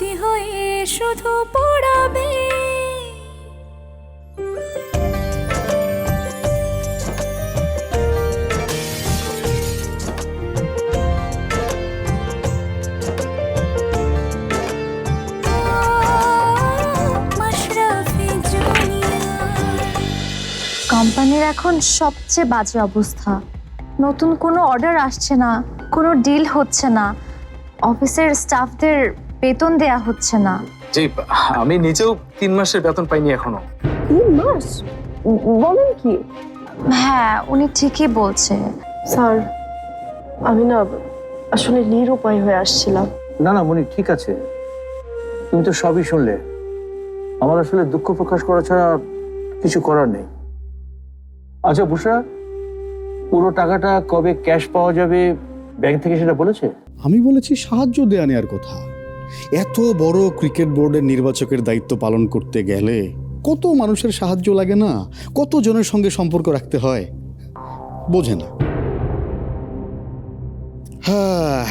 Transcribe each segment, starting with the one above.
স্মৃতি হয়ে শুধু পড়াবে। কোম্পানির এখন সবচেয়ে বাজে অবস্থা। নতুন কোনো অর্ডার আসছে না, কোনো ডিল হচ্ছে না। অফিসের স্টাফদের বেতন দেয়া হচ্ছে না। জি আমি নিজেও তিন মাসের বেতন পাইনি এখনও। তিন মাস? বলেন কি? হ্যাঁ উনি ঠিকই বলছে। স্যার আমি না আসলে নিরুপায় হয়ে আসছিলাম। না না মনি ঠিক আছে। তুমি তো সবই শুনলে। আমার আসলে দুঃখ প্রকাশ করা ছাড়া কিছু করার নেই। আচ্ছা বুসরা পুরো টাকাটা কবে ক্যাশ পাওয়া যাবে ব্যাংক থেকে সেটা বলেছে? আমি বলেছি সাহায্য দেয়া নেওয়ার কথা। এত বড় ক্রিকেট বোর্ডের নির্বাচকের দায়িত্ব পালন করতে গেলে কত মানুষের সাহায্য লাগে না? কত জনের সঙ্গে সম্পর্ক রাখতে হয়? বোঝে না। হ্যাঁ।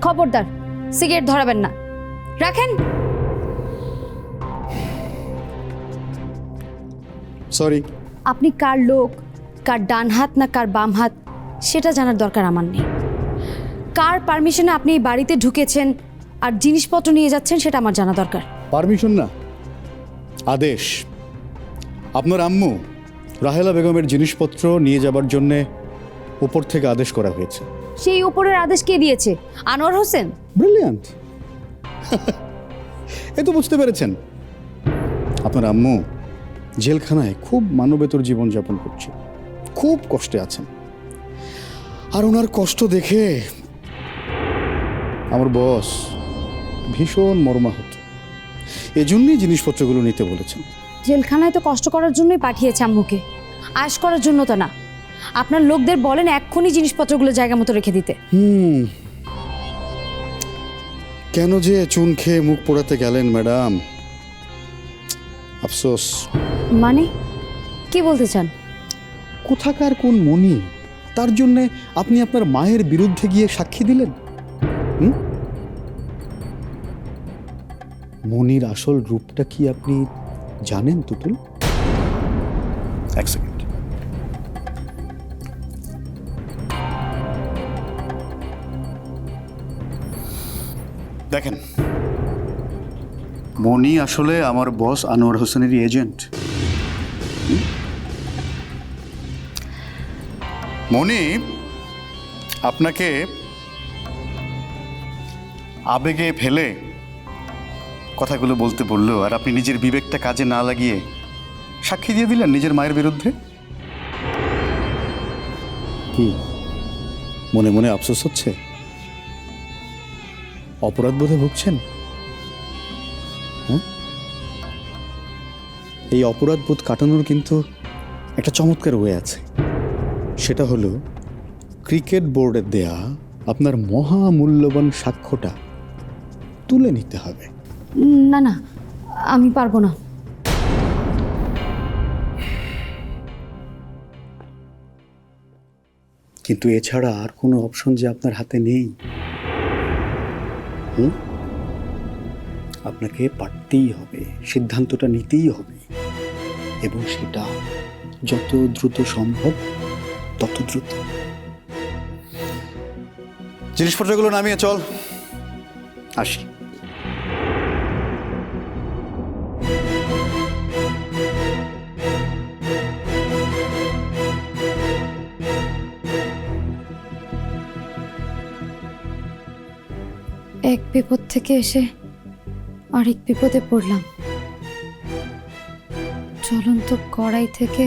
খবরদার সিগারেট ধরাবেন না। রাখেন। সরি আপনি কার লোক? কার ডান হাত না কার বাম হাত? সেটা জানার দরকার আমার নেই। কার পারমিশনে আপনি এই বাড়িতে ঢুকেছেন আর জিনিসপত্র নিয়ে যাচ্ছেন সেটা আমার জানা দরকার। পারমিশন না। আদেশ। আপনার আম্মু রাহেলা বেগমের জিনিসপত্র নিয়ে যাবার জন্যে উপর থেকে আদেশ করা হয়েছে। সেই উপরের আদেশ কে দিয়েছে? আনোয়ার হোসেন? ব্রিলিয়ান্ট। এ তো বুঝতে পেরেছেন। আপনার আম্মু জেলখানায় খুব মানবেতর জীবনযাপন করছে। খুব কষ্টে আছেন। আর ওনার কষ্ট দেখে আমার বস ভীষণ মর্মাহত। এজন্যই জিনিসপত্রগুলো নিতে বলেছেন। জেলখানায় তো কষ্ট করার জন্যই পাঠিয়েছে আম্মুকে। আশ করার জন্য তো না। আপনার লোকদের বলেন এক্ষুনি জিনিসপত্রগুলো জায়গা মতো রেখে দিতে। হুম। কেন যে চুন খেয়ে মুখ পোড়াতে গেলেন ম্যাডাম? আফসোস। মানে? কি বলতে চান? কোথাকার কোন মনি তার জন্যে আপনি আপনার মায়ের বিরুদ্ধে গিয়ে সাক্ষী দিলেন? মনির আসল রূপটা কি আপনি জানেন, তুতুল? দেখেন, মনি আসলে আমার বস আনোয়ার হোসেনেরই এজেন্ট মনি আপনাকে আবেগে ফেলে কথাগুলো বলতে বলল, আর আপনি নিজের বিবেকটা কাজে না লাগিয়ে সাক্ষী দিয়ে দিলেন নিজের মায়ের বিরুদ্ধে? কি? মনে মনে আফসোস হচ্ছে? অপরাধ বোধে ভুগছেন? হ্যাঁ? এই অপরাধ বোধ কাটানোর কিন্তু একটা চমৎকার ওয়ে আছে। সেটা হলো ক্রিকেট বোর্ডের দেয়া আপনার মহামূল্যবান সাক্ষ্যটা তুলে নিতে হবে। না না আমি পারব না। কিন্তু এছাড়া আর কোনো অপশন যে আপনার হাতে নেই। হুম? আপনাকে পারতেই হবে সিদ্ধান্তটা নিতেই হবে। এবং সেটা যত দ্রুত সম্ভব তত দ্রুত। জিনিসপত্রগুলো নামিয়ে চল। আসি। এক বিপদ থেকে এসে আরেক বিপদে পড়লাম। চলন্ত কড়াই থেকে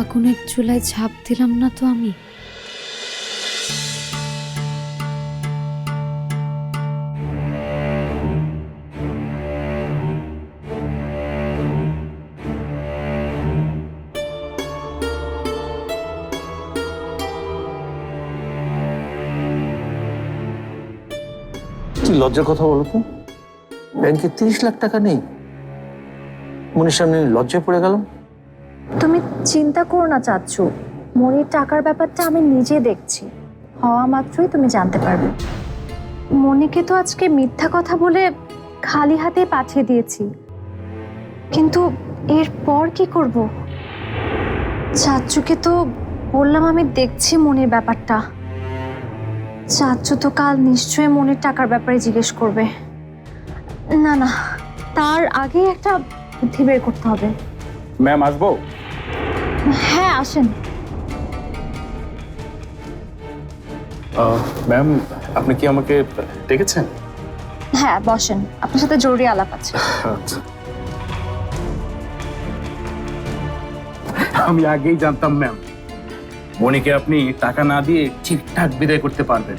আগুনের চুলায় ঝাঁপ দিলাম না তো আমি? কি লজ্জার কথা বলো তো। ব্যাংকে তিরিশ লাখ টাকা নেই। মনির সামনে লজ্জায় পড়ে গেলাম। তুমি চিন্তা করো না চাচ্ছু মনির টাকার ব্যাপারটা আমি নিজে দেখছি। হওয়া মাত্রই তুমি জানতে পারবে। মনিকে তো আজকে মিথ্যা কথা বলে খালি হাতে পাঠিয়ে দিয়েছি। কিন্তু এরপর কি করব? চাচুকে তো বললাম আমি দেখছি মনির ব্যাপারটা। চাচু তো কাল নিশ্চয়ই মনির টাকার ব্যাপারে জিজ্ঞেস করবে। না না, তার আগে একটা বুদ্ধি বের করতে হবে। ম্যাম, আসব? হ্যাঁ আসেন। ম্যাম আপনি কি আমাকে ডেকেছেন? হ্যাঁ বসেন। আপনার সাথে জরুরি আলাপ আছে। আচ্ছা। আমি আগেই জানতাম ম্যাম। মনিকে আপনি টাকা না দিয়ে ঠিকঠাক বিদায় করতে পারবেন।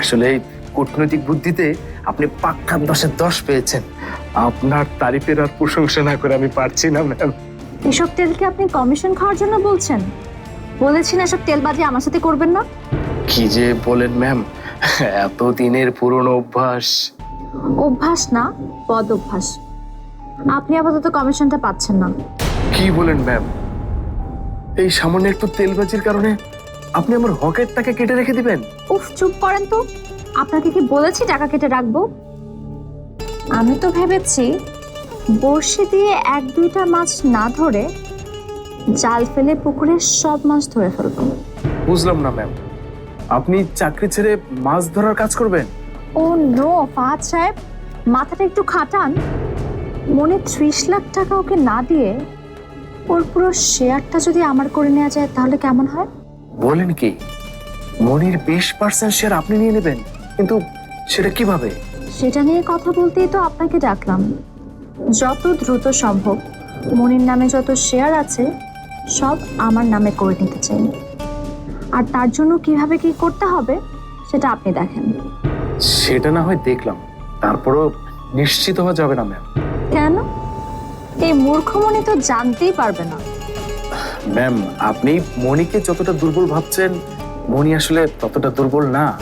আসলে কূটনৈতিক বুদ্ধিতে আপনি পাক্কা দশের দশ পেয়েছেন। আপনার তারিফের আর প্রশংসা না করে আমি পারছি না ম্যাম। এসব তেলকে আপনি কমিশন খাওয়ার জন্য বলছেন? বলেছেন এসব তেল তেলবাজি আমার সাথে করবেন না? কি যে বলেন ম্যাম এত দিনের পুরনো অভ্যাস। অভ্যাস না পদ অভ্যাস। আপনি আপাতত কমিশনটা পাচ্ছেন না। কি বলেন ম্যাম এই সামান্য একটু তেলবাজির কারণে আপনি আমার হকেটটাকে কেটে রেখে দিবেন? উফ চুপ করেন তো। আপনাকে কি বলেছি টাকা কেটে রাখব? আমি তো ভেবেছি বড়শি দিয়ে এক দুইটা মাছ না ধরে জাল ফেলে পুকুরে সব মাছ ধরে ফেলব। বুঝলাম না ম্যাম আপনি চাকরি ছেড়ে মাছ ধরার কাজ করবেন? ও নো ফাহাদ সাহেব মাথাটা একটু খাটান। মনে ত্রিশ লাখ টাকা ওকে না দিয়ে ওর পুরো শেয়ারটা যদি আমার করে নেওয়া যায় তাহলে কেমন হয়? বলেন কি মনির বিশ পার্সেন্ট শেয়ার আপনি নিয়ে নেবেন কিন্তু সেটা কীভাবে? সেটা নিয়ে কথা বলতেই তো আপনাকে ডাকলাম। যত দ্রুত সম্ভব মনির নামে যত শেয়ার আছে সব আমার নামে করে নিতে চাই। আর তার জন্য কীভাবে কি করতে হবে সেটা আপনি দেখেন। সেটা না হয় দেখলাম। তারপরও নিশ্চিত হওয়া যাবে না ম্যাম। কেন? এই মূর্খমণি তো জানতেই পারবে না। ম্যাম আপনি মনিকে যতটা দুর্বল ভাবছেন মনি আসলে ততটা দুর্বল না।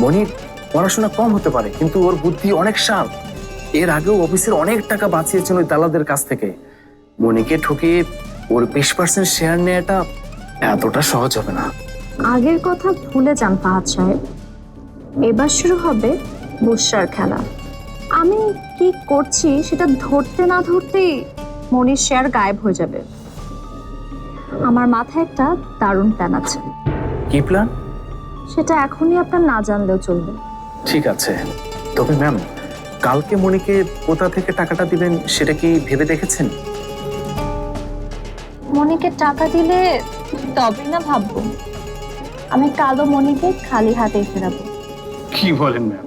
মনি পড়াশোনা কম হতে পারে কিন্তু ওর বুদ্ধি অনেক শার্প। এর আগেও অফিসের অনেক টাকা বাঁচিয়েছেন ওই দালালদের কাছ থেকে। মনিকে ঠকিয়ে ওর বিশ পার্সেন্ট শেয়ার নেওয়াটা এতটা সহজ হবে না। আগের কথা ভুলে যান ফাহাদ সাহেব। এবার শুরু হবে বুসার খেলা। আমি কি করছি সেটা ধরতে না ধরতেই মনির শেয়ার গায়েব হয়ে যাবে। আমার মাথায় একটা দারুণ প্ল্যান আছে। কি প্ল্যান সেটা এখনই আপনার না জানলেও চলবে। ঠিক আছে। তবে ম্যাম কালকে মনিকে কোথা থেকে টাকাটা দিবেন সেটা কি ভেবে দেখেছেন? মনিকে টাকা দিলে তবে না ভাববো। আমি কালো মনিকে খালি হাতে ফেরাবো। কি বলেন ম্যাম?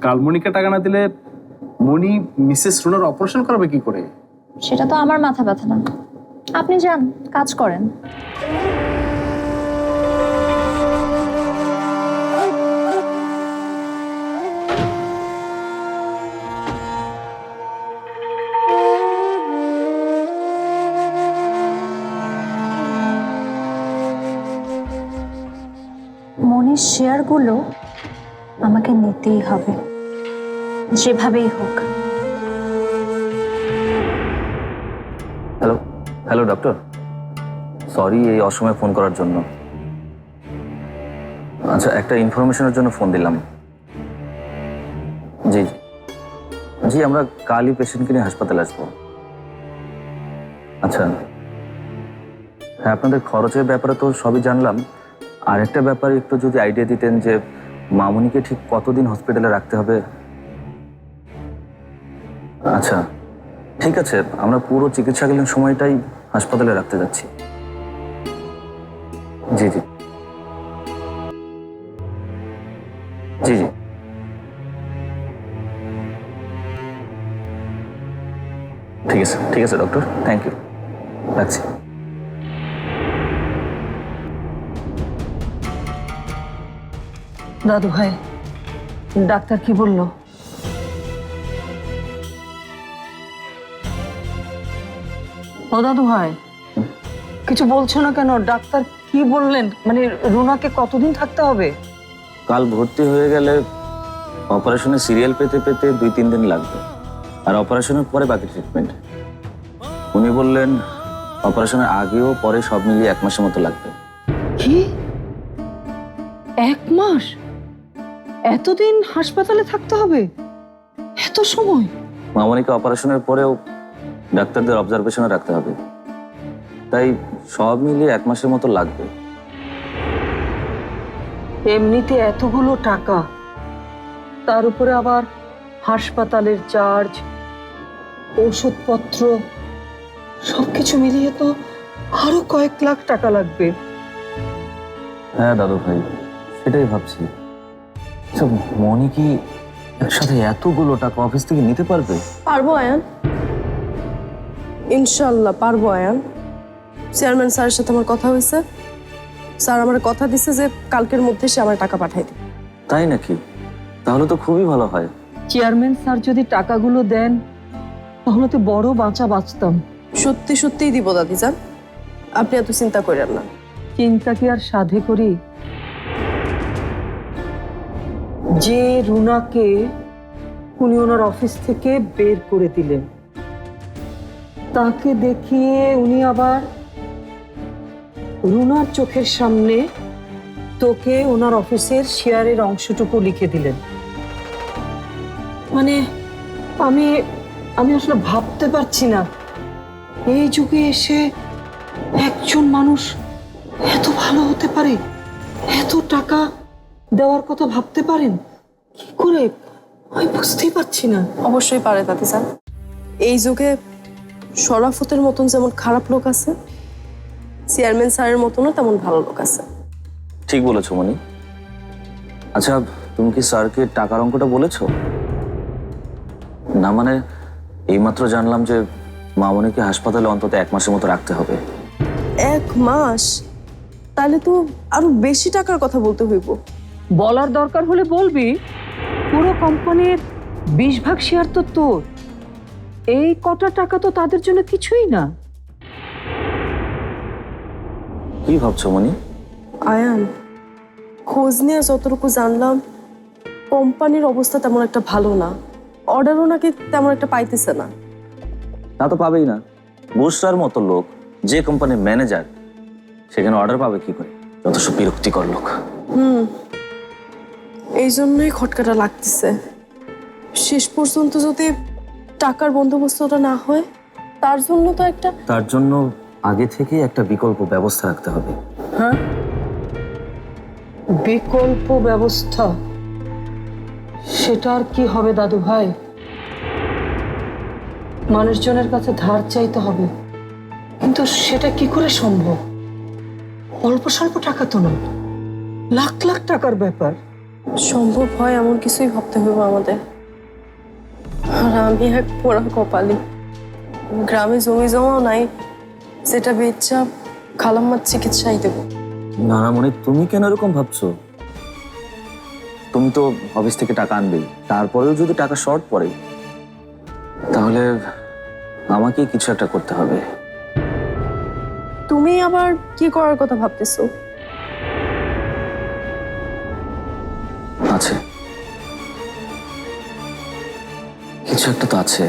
কাল মনিকে টাকা না দিলে মনি মিসেস রুনার অপারেশন করাবে কি করে? সেটা তো আমার মাথা ব্যথা না। আপনি যান কাজ করেন। মনির আমাকে নিতেই হবে, যেভাবেই হোক। Hello hello, doctor. সরি এই অসময়ে ফোন করার জন্য। আচ্ছা একটা ইনফরমেশনের জন্য ফোন দিলাম। জি। জি, আমরা কালই পেশেন্টকে নিয়ে হাসপাতালে আসব। আচ্ছা। হ্যাঁ আপনাদের খরচের ব্যাপারে তো সবই জানলাম। আর একটা ব্যাপারে একটু যদি আইডিয়া দিতেন যে মামুনিকে ঠিক কতদিন হসপিটালে রাখতে হবে? আচ্ছা ঠিক আছে, আমরা পুরো চিকিৎসাকালীন সময়টাই হাসপাতালে রাখতে যাচ্ছি। জি জি। জি জি। ঠিক আছে ঠিক আছে ডক্টর থ্যাংক ইউ রাখছি। দাদু ভাই ডাক্তার কি বলল? ও দাদু ভাই কিছু বলছো না কেন? ডাক্তার কি বললেন? মানে রুনাকে কতদিন থাকতে হবে? কাল ভর্তি হয়ে গেলে অপারেশনে সিরিয়াল পেতে পেতে দুই তিন দিন লাগবে। আর অপারেশনের পরে বাকি ট্রিটমেন্ট উনি বললেন অপারেশনের আগেও পরে সব মিলিয়ে এক মাসের মতো লাগবে। কি? এক মাস? এতদিন হাসপাতালে থাকতে হবে? এত সময়? মামনিকে অপারেশনের পরেও ডাক্তারদের অবজারভেশনে রাখতে হবে। তাই সব মিলিয়ে এক মাসের মতো লাগবে। এমনিতে এতগুলো টাকা তার উপরে আবার হাসপাতালের চার্জ ওষুধপত্র সবকিছু মিলিয়ে তো আরও কয়েক লাখ টাকা লাগবে। হ্যাঁ দাদু ভাই সেটাই ভাবছি। আচ্ছা, মনি কি একসাথে এতগুলো টাকা অফিস থেকে নিতে পারবে? পারব আয়ান। ইনশাল্লাহ পারব আয়ান। চেয়ারম্যান স্যারের সাথে আমার কথা হয়েছে। স্যার আমার কথা দিছে যে কালকের মধ্যে সে আমার টাকা পাঠাই দিবে। তাই নাকি? তাহলে তো খুবই ভালো হয়। চেয়ারম্যান স্যার যদি টাকাগুলো দেন তাহলে তো বড় বাঁচা বাঁচতাম। সত্যি সত্যিই দিব দাদি যান আপনি এত চিন্তা করেন না। চিন্তা কি আর সাধে করি? যে রুনাকে উনি ওনার অফিস থেকে বের করে দিলেন। তাকে দেখিয়ে উনি আবার রুনার চোখের সামনে তোকে ওনার অফিসের শেয়ারের অংশটুকু লিখে দিলেন। মানে আমি আমি আসলে ভাবতে পারছি না। এই যুগে এসে একজন মানুষ এত ভালো হতে পারে? এত টাকা দেওয়ার কথা ভাবতে পারেন? কি করে? আমি বুঝতেই পারছি না। অবশ্যই পারে দাদি যান এই যুগে শরাফতের মতন যেমন খারাপ লোক আছে চেয়ারম্যান স্যারের মতনও তেমন ভালো লোক আছে। ঠিক বলেছ মনি আচ্ছা তুমি কি স্যারকে টাকার অঙ্কটা বলেছ? না মানে এইমাত্র জানলাম যে মামনিকে হাসপাতালে অন্তত এক মাসের মতো রাখতে হবে। এক মাস? তাহলে তো আরও বেশি টাকার কথা বলতে হইব। বলার দরকার হলে বলবি। পুরো কোম্পানির বিশ ভাগ শেয়ার তো তোর। এই কটা টাকা তো তাদের জন্য কিছুই না। কি ভাবছ মনি আয়ান খোঁজ নিয়ে যতটুকু জানলাম কোম্পানির অবস্থা তেমন একটা ভালো না। অর্ডারও নাকি তেমন একটা পাইতেছে না। তা তো পাবেই না। বুসরার মতো লোক যে কোম্পানির ম্যানেজার সেখানে অর্ডার পাবে কি করে? যথেষ্ট বিরক্তিকর লোক। হুম এই জন্যই খটকাটা লাগতেছে। শেষ পর্যন্ত যদি টাকার বন্দোবস্তটা না হয় তার জন্য তো একটা তার জন্য আগে থেকে একটা বিকল্প ব্যবস্থা রাখতে হবে। হ্যাঁ? বিকল্প ব্যবস্থা? সেটা আর কি হবে দাদু ভাই? মানুষজনের কাছে ধার চাইতে হবে। কিন্তু সেটা কি করে সম্ভব? অল্প স্বল্প টাকা তো নয়। লাখ লাখ টাকার ব্যাপার। সম্ভব হয় এমন কিছুই ভাবতে হবে আমাদের। আর আমি এক পোড়া কপালি। গ্রামে জমি জমাও নাই যেটা বেচা খালাম্মার চিকিৎসাই দেবো। না না মনে তুমি কেন এরকম ভাবছ? তুমি তো অফিস থেকে টাকা আনবেই তারপরেও যদি টাকা শর্ট পড়ে তাহলে আমাকে কিছু একটা করতে হবে। তুমি আবার কি করার কথা ভাবতেছো? কিছু একটা তো আছে।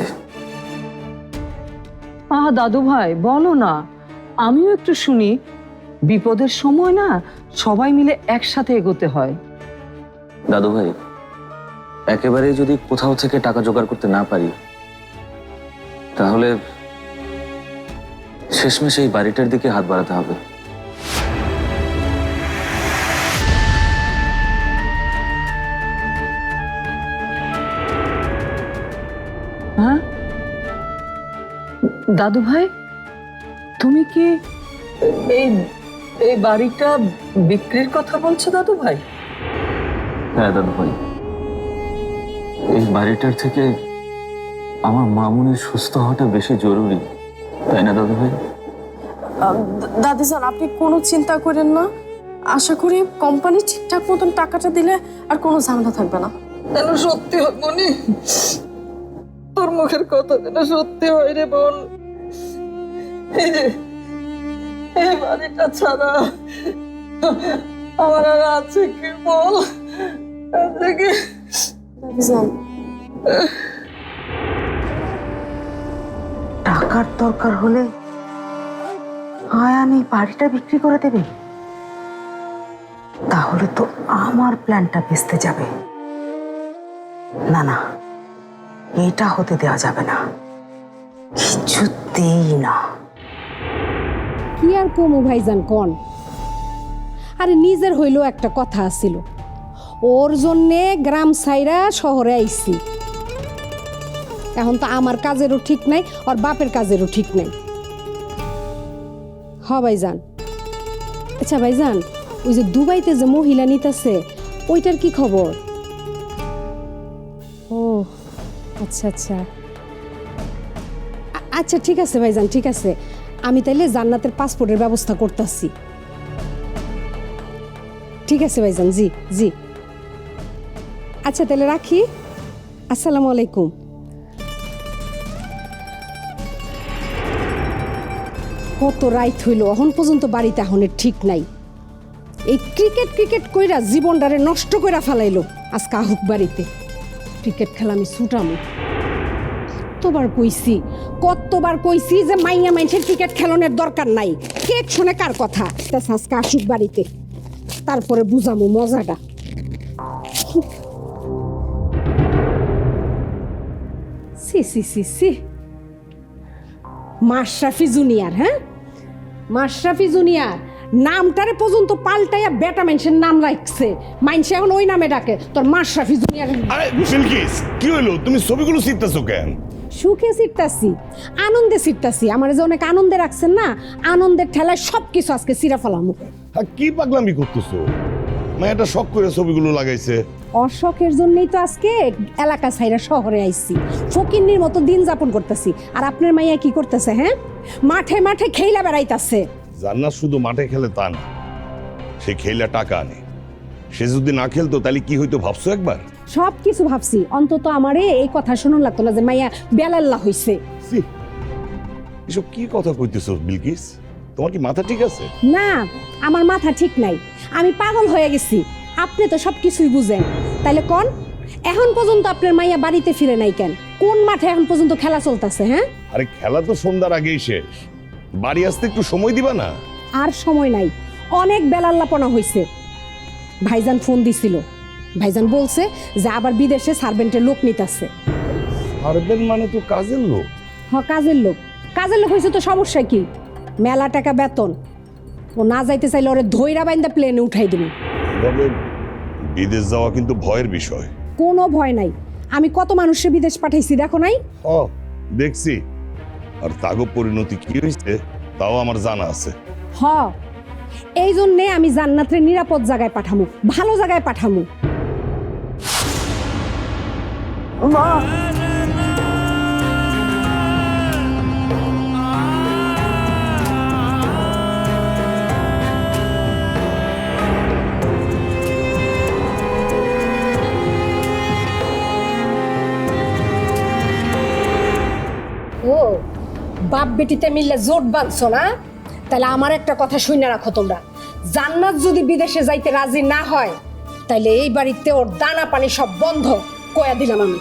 আহ দাদু ভাই বলো না। আমিও একটু শুনি। বিপদের সময় না সবাই মিলে একসাথে এগোতে হয়। দাদু ভাই একেবারে যদি কোথাও থেকে টাকা জোগাড় করতে না পারি তাহলে শেষমেশ এই বাড়িটার দিকে হাত বাড়াতে হবে। হ্যাঁ? দাদু ভাই তুমি কি এই এই বাড়িটা বিক্রির কথা বলছো দাদু ভাই? হ্যাঁ দাদু ভাই এই বাড়িটার থেকে আমার মামুনের সুস্থ হওয়াটা বেশি জরুরি তাই না দাদু ভাই? দাদি স্যার আপনি কোনো চিন্তা করেন না। আশা করি কোম্পানি ঠিকঠাক মতন টাকাটা দিলে আর কোনো ঝামেলা থাকবে না। যেন সত্যি হয় মনি? তোর মুখের কথা যেন সত্যি হয় রে বোন এই বাড়িটা ছাড়া আমার আর আছে কি বল? আছে কি টাকার দরকার হলে আয়ান এই বাড়িটা বিক্রি করে দেবে। তাহলে তো আমার প্ল্যানটা বেচতে যাবে। না না। এটা হতে দেওয়া যাবে না। কিছুতেই না। কি আর কমু ভাইজান কন? আরে নিজের হইলেও একটা কথা আছিল। ওর জন্যে গ্রাম সাইরা শহরে আইছি। এখন তো আমার কাজেরও ঠিক নাই, আর বাপের কাজেরও ঠিক নাই। হ ভাইজান। আচ্ছা ভাইজান, ওই যে দুবাইতে যে মহিলা নিতেছে, ওইটার কি খবর? আচ্ছা আচ্ছা। আচ্ছা ঠিক আছে ভাইজান, ঠিক আছে। আমি তাইলে জান্নাতের পাসপোর্টের ব্যবস্থা করতেছি। ঠিক আছে ভাইজান, জি জি। আচ্ছা তাহলে রাখি। আসসালামু আলাইকুম। কত রাইত হইল, এখন পর্যন্ত বাড়িতে এখনের ঠিক নাই। এই ক্রিকেট ক্রিকেট কইরা জীবনটারে নষ্ট কইরা ফেলাইলো আজকে আহুক বাড়িতে। ক্রিকেট খেলা আমি ছুটামো। কতবার কইছি কতবার কইছি যে মাইয়া মাইনসের ক্রিকেট খেলনের দরকার নাই। কেক শুনে কার কথা? তা আজকে আসুক বাড়িতে। তারপরে বুঝামো মজাটা। C C C C. Mashrafe junior হ্যাঁ? মাশরাফি জুনিয়র। নামটারে পর্যন্ত পাল্টাইয়া বেটা মানুষের নাম রাখছে। মাইনসে এখন ওই নামে ডাকে। তোর মাশরাফি জুনিয়র আরে বিলকিস কি হইল? তুমি ছবিগুলো চিনতেছো কেন? সুখে সিটতাছি আনন্দে সিটতাছি আমার যে অনেক আনন্দে রাখছেন না আনন্দের ঠেলায় সব কিছু আজকে সিরা ফেলামু। আর কি পাগলামি করতেছো? মায়াটা শখ করে ছবিগুলো লাগাইছে। অশোকের জন্যই তো আজকে এলাকা ছাইরা শহরে আইছি। ফকিন্নির মতো দিন যাপন করতেছি। আর আপনার মাইয়া কি করতেছে হ্যাঁ? মাঠে মাঠে খেইলা বেড়াইতাছে। জান্নাত শুধু মাঠে খেলে তা না সে খেলা টাকা আনে। সে যদি না খেলতো তাহলে কি হইতো ভাবছ একবার? সব কিছু ভাবছি। অন্তত আমারে এই কথা শুনুন লাগতো না যে মাইয়া বেলাল্লা হইছে। এসব কি কথা কইতেছো বিলকিস? তোমার কি মাথা ঠিক আছে? না আমার মাথা ঠিক নাই। আমি পাগল হয়ে গেছি। আপনি তো সব কিছুই বুঝেন। তাইলে কোন? এখন পর্যন্ত আপনার মাইয়া বাড়িতে ফিরে নাই কেন? কোন মাঠে এখন পর্যন্ত খেলা চলতেছে হ্যাঁ? আরে খেলা তো সন্ধ্যার আগেই শেষ। বাড়ি আসতে একটু সময় দিবা না? আর সময় নাই। অনেক বেলাল্লাপনা হয়েছে ভাইজান ফোন দিছিল। ভাইজান বলছে যে আবার বিদেশে সার্ভেন্টের লোক নিতেছে। পারবেন মানে তো কাজের লোক। হ কাজের লোক। কাজের লোক হয়েছে তো সমস্যা কি? মেলা টাকা বেতন। ও না যাইতে চাইলে ওরে ধৈরা বাইন্দা প্লেনে উঠাই দিবি। এভাবে বিদেশ যাওয়া কিন্তু ভয়ের বিষয়। কোনো ভয় নাই। আমি কত মানুষের বিদেশ পাঠাইছি দেখো নাই? ও দেখছি। আর তাগো পরিণতি কি হয়েছে তাও আমার জানা আছে। হ এই জন্যে আমি জান্নাতের নিরাপদ জায়গায় পাঠামু ভালো জায়গায় পাঠামু। ও বাপ বেটিতে মিললে জোট বাঁধছো না? তাহলে আমার একটা কথা শুনে রাখো তোমরা। জান্নাত যদি বিদেশে যাইতে রাজি না হয় তাহলে এই বাড়িতে ওর দানা পানি সব বন্ধ কয়া দিলাম আমি।